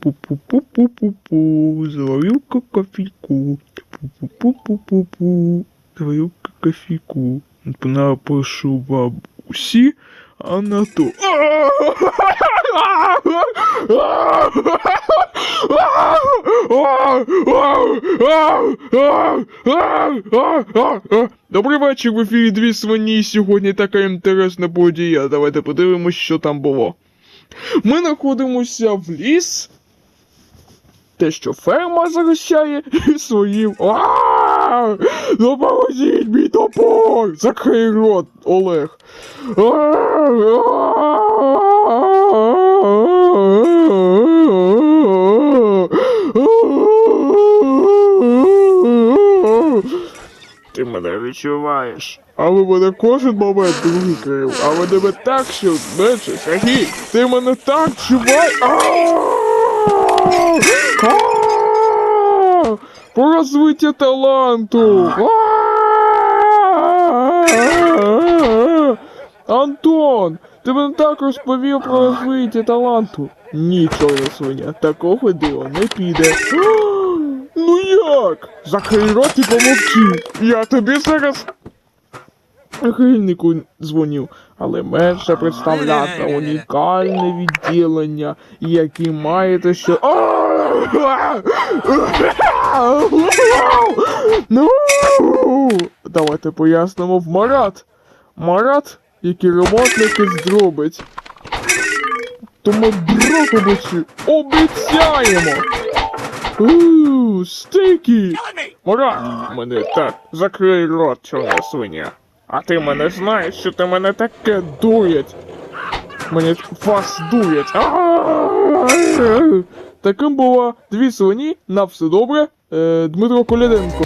Пу-пу-пу-пу-пу-пу. Заварю-ка кофейку. Пу-пу-пу-пу-пу-пу. Заварю-ка кофейку. Напишу бабусі, а на то. Добрий вечір, в ефірі дві свині. Сьогодні така інтересна подія. Давайте подивимось, що там було. Ми знаходимося в ліс. Те, що ферма захищає своїм. Ааа! Допоможіть мій топор! Закрий рот, Олег. Ти мене відчуваєш. Але мене кожен момент другий крив. Але тебе так, що менше, Сергій, ти мене так чувай. Про розвиття таланту. Антон, ти мене так розповів про розвиття таланту. Нічого не свиня, такого дива не піде. Ну як? Закрий рот і помовчи. Я тобі зараз Гильнику дзвоню, але менше представляти унікальне відділення, яке маєте що. Ну, давайте пояснимо в Марат. Марат, який ремонтники зробить. Тому Броковичі обіцяємо. Ууу, стейки! Ура! Мене так, закрий рот, чорна свиня. А ти мене знаєш, що ти мене таке дують. Мене вас дують. Таким було дві свині, на все добре. Е, Дмитро Коляденко.